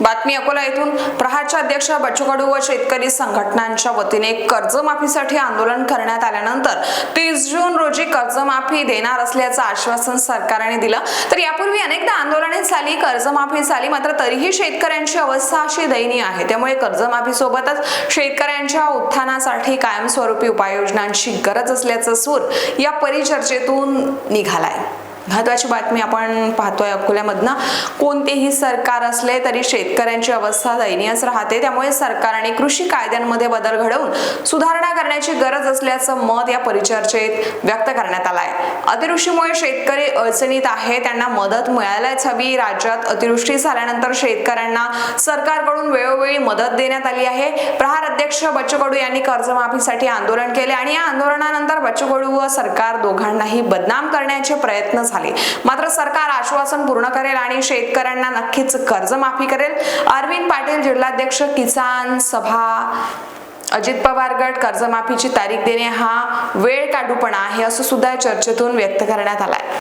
बातमी अकोला येथून. प्रहारचे अध्यक्ष बच्चू कडू व शेतकरी संघटनांच्या वतीने कर्जमाफीसाठी आंदोलन करण्यात आल्यानंतर तीस जून रोजी कर्जमाफी देणार असल्याचं आश्वासन सरकारने दिलं. तर यापूर्वी अनेकदा आंदोलने झाली कर्जमाफी झाली मात्र तरीही शेतकऱ्यांची अवस्था अशी दयनीय आहे. त्यामुळे कर्जमाफी सोबतच शेतकऱ्यांच्या उत्थानासाठी कायमस्वरूपी उपाययोजनांची गरज असल्याचं सूर या परिचर्चेतून निघालाय. महत्वाची बातमी आपण पाहतोय अकोल्यामधनं. कोणतेही सरकार असले तरी शेतकऱ्यांची अवस्था दयनीयच राहते. त्यामुळे सरकारने कृषी कायद्यांमध्ये बदल घडवून सुधारणा करण्याची गरज असल्याचं मत या परिचर्चेत व्यक्त करण्यात आलंय. अतिवृष्टीमुळे शेतकरी अडचणीत आहे. त्यांना मदत मिळायलाच हवी. राज्यात अतिवृष्टी झाल्यानंतर शेतकऱ्यांना सरकारकडून वेळोवेळी मदत देण्यात आली आहे. प्रहार अध्यक्ष बच्चू कडू यांनी कर्जमाफीसाठी आंदोलन केले आणि या आंदोलनानंतर बच्चू कडू व सरकार दोघांनाही बदनाम करण्याचे प्रयत्न झाले. मात्र सरकार आश्वासन पूर्ण करेल आणि शेतकऱ्यांना नक्कीच कर्जमाफी करेल. अरविंद पाटील जिल्हाध्यक्ष किसान सभा. अजित पवार गट कर्जमाफीची तारीख देणे हा वेळ काढूपणा आहे असं सुद्धा या चर्चेतून व्यक्त करण्यात आलाय.